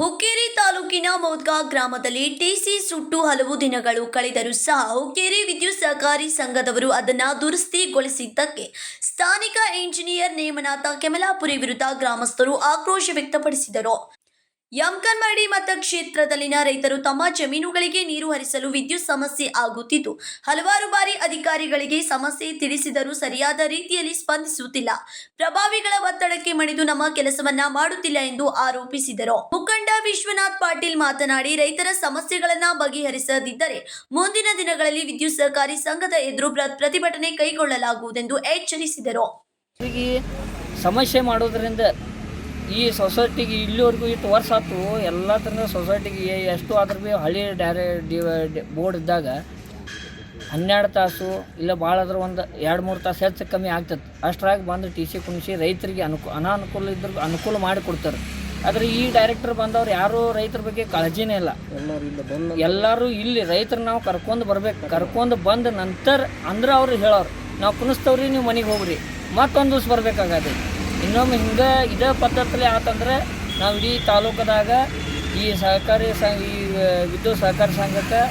ಹುಕ್ಕೇರಿ ತಾಲೂಕಿನ ಮೌದ್ಗಾ ಗ್ರಾಮದಲ್ಲಿ ಟಿಸಿ ಸುಟ್ಟು ಹಲವು ದಿನಗಳು ಕಳೆದರೂ ಸಹ ಹುಕ್ಕೇರಿ ವಿದ್ಯುತ್ ಸಹಕಾರಿ ಸಂಘದವರು ಅದನ್ನು ದುರಸ್ತಿಗೊಳಿಸಿದ್ದಕ್ಕೆ ಸ್ಥಾನಿಕ ಇಂಜಿನಿಯರ್ ನೇಮನಾಥ ಕೆಮಲಾಪುರಿ ವಿರುದ್ಧ ಗ್ರಾಮಸ್ಥರು ಆಕ್ರೋಶ ವ್ಯಕ್ತಪಡಿಸಿದರು. ಯಮಕನ್ಮರಡಿ ಮತಕ್ಷೇತ್ರದಲ್ಲಿನ ರೈತರು ತಮ್ಮ ಜಮೀನುಗಳಿಗೆ ನೀರು ಹರಿಸಲು ವಿದ್ಯುತ್ ಸಮಸ್ಯೆ ಆಗುತ್ತಿದ್ದು, ಹಲವಾರು ಬಾರಿ ಅಧಿಕಾರಿಗಳಿಗೆ ಸಮಸ್ಯೆ ತಿಳಿಸಿದರೂ ಸರಿಯಾದ ರೀತಿಯಲ್ಲಿ ಸ್ಪಂದಿಸುತ್ತಿಲ್ಲ. ಪ್ರಭಾವಿಗಳ ಒತ್ತಡಕ್ಕೆ ಮಣಿದು ನಮ್ಮ ಕೆಲಸವನ್ನ ಮಾಡುತ್ತಿಲ್ಲ ಎಂದು ಆರೋಪಿಸಿದರು. ಮುಖಂಡ ವಿಶ್ವನಾಥ್ ಪಾಟೀಲ್ ಮಾತನಾಡಿ, ರೈತರ ಸಮಸ್ಯೆಗಳನ್ನ ಬಗೆಹರಿಸದಿದ್ದರೆ ಮುಂದಿನ ದಿನಗಳಲ್ಲಿ ವಿದ್ಯುತ್ ಸಹಕಾರಿ ಸಂಘದ ಎದುರು ಪ್ರ- ಪ್ರತಿಭಟನೆ ಕೈಗೊಳ್ಳಲಾಗುವುದೆಂದು ಎಚ್ಚರಿಸಿದರು. ಸಮಸ್ಯೆ ಮಾಡೋದ್ರಿಂದ ಈ ಸೊಸೈಟಿಗೆ ಇಲ್ಲಿವರೆಗೂ ಇಷ್ಟು ವರ್ಷ ಆಯ್ತು ಎಲ್ಲ ಥರದ ಸೊಸೈಟಿಗೆ ಎಷ್ಟು ಆದರೂ ಭೀ ಹಳೆ ಡೈರೆ ಬೋರ್ಡ್ ಇದ್ದಾಗ ಹನ್ನೆರಡು ತಾಸು ಇಲ್ಲ ಭಾಳ ಆದ್ರೆ ಒಂದು ಎರಡು ಮೂರು ತಾಸು ಹೆಚ್ಚು ಕಮ್ಮಿ ಆಗ್ತದೆ. ಅಷ್ಟರಾಗಿ ಬಂದು ಟಿ ಸಿ ಕುಣಿಸಿ ರೈತರಿಗೆ ಅನುಕು ಅನಾನುಕೂಲ ಇದ್ರ ಅನುಕೂಲ ಮಾಡಿ ಕೊಡ್ತಾರೆ. ಆದರೆ ಈ ಡೈರೆಕ್ಟರ್ ಬಂದವ್ರು ಯಾರೂ ರೈತರ ಬಗ್ಗೆ ಕಾಳಜಿನೇ ಇಲ್ಲ. ಎಲ್ಲರೂ ಇಲ್ಲಿ ರೈತರು ನಾವು ಕರ್ಕೊಂಡು ಬರ್ಬೇಕು. ಕರ್ಕೊಂಡು ಬಂದ ನಂತರ ಅಂದ್ರೆ ಅವ್ರು ಹೇಳೋರು, ನಾವು ಕುಣಿಸ್ತವ್ರಿ, ನೀವು ಮನೆಗೆ ಹೋಗ್ರಿ. ಮತ್ತೊಂದು ದಿವ್ಸ ಬರ್ಬೇಕಾಗತ್ತೆ. ಇನ್ನೊಮ್ಮೆ ಹಿಂಗೆ ಇದೇ ಪದ್ಧತಿಲಿ ಆತಂದ್ರೆ ನಾವು ಇಡೀ ತಾಲೂಕದಾಗ ಈ ಸಹಕಾರಿ ಸಂಘ, ಈ ವಿದ್ಯುತ್ ಸಹಕಾರಿ ಸಂಘಕ್ಕೆ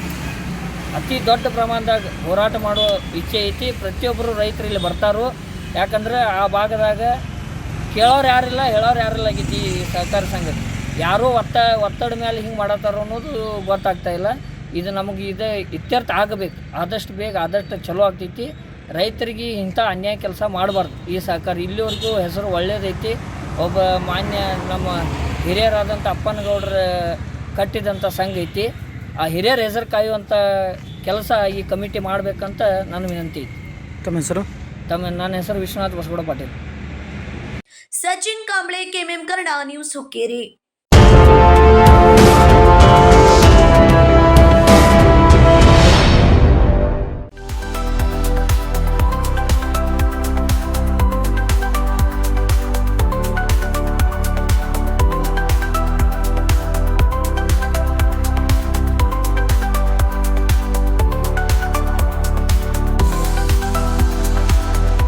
ಅತಿ ದೊಡ್ಡ ಪ್ರಮಾಣದಾಗ ಹೋರಾಟ ಮಾಡೋ ಇಚ್ಛೆ ಐತಿ. ಪ್ರತಿಯೊಬ್ಬರು ರೈತರು ಇಲ್ಲಿ ಬರ್ತಾರೋ. ಯಾಕಂದ್ರೆ ಆ ಭಾಗದಾಗ ಕೇಳೋರು ಯಾರಿಲ್ಲ, ಹೇಳೋರು ಯಾರಿಲ್ಲ ಆಗೈತಿ ಈ ಸಹಕಾರಿ ಸಂಘಕ್ಕೆ. ಯಾರೂ ಒತ್ತ, ಒತ್ತಡ ಮೇಲೆ ಹಿಂಗೆ ಮಾಡತ್ತಾರೋ ಅನ್ನೋದು ಗೊತ್ತಾಗ್ತಾ ಇಲ್ಲ. ಇದು ನಮಗೆ ಇದು ಇತ್ಯರ್ಥ ಆಗಬೇಕು. ಆದಷ್ಟು ಬೇಗ ಆದಷ್ಟು ಚಲೋ ಆಗ್ತೈತಿ. ರೈತರಿಗೆ ಇಂಥ ಅನ್ಯಾಯ ಕೆಲಸ ಮಾಡಬಾರ್ದು. ಈ ಸಹಕಾರ ಇಲ್ಲಿವರೆಗೂ ಹೆಸರು ಒಳ್ಳೆಯದೈತಿ ಒಬ್ಬ ಮಾನ್ಯ ನಮ್ಮ ಹಿರಿಯರಾದಂಥ ಅಪ್ಪನಗೌಡ್ರ ಕಟ್ಟಿದಂಥ ಸಂಘ ಐತಿ. ಆ ಹಿರಿಯರ ಹೆಸರು ಕಾಯುವಂಥ ಕೆಲಸ ಈ ಕಮಿಟಿ ಮಾಡಬೇಕಂತ ನನ್ನ ವಿನಂತಿ ಐತಿ. ತಮ್ಮ ಹೆಸರು? ತಮ್ಮ ನನ್ನ ಹೆಸರು Vishwanath Basagouda Patil. Sachin Kamble KMM Kannada news Hukkeri.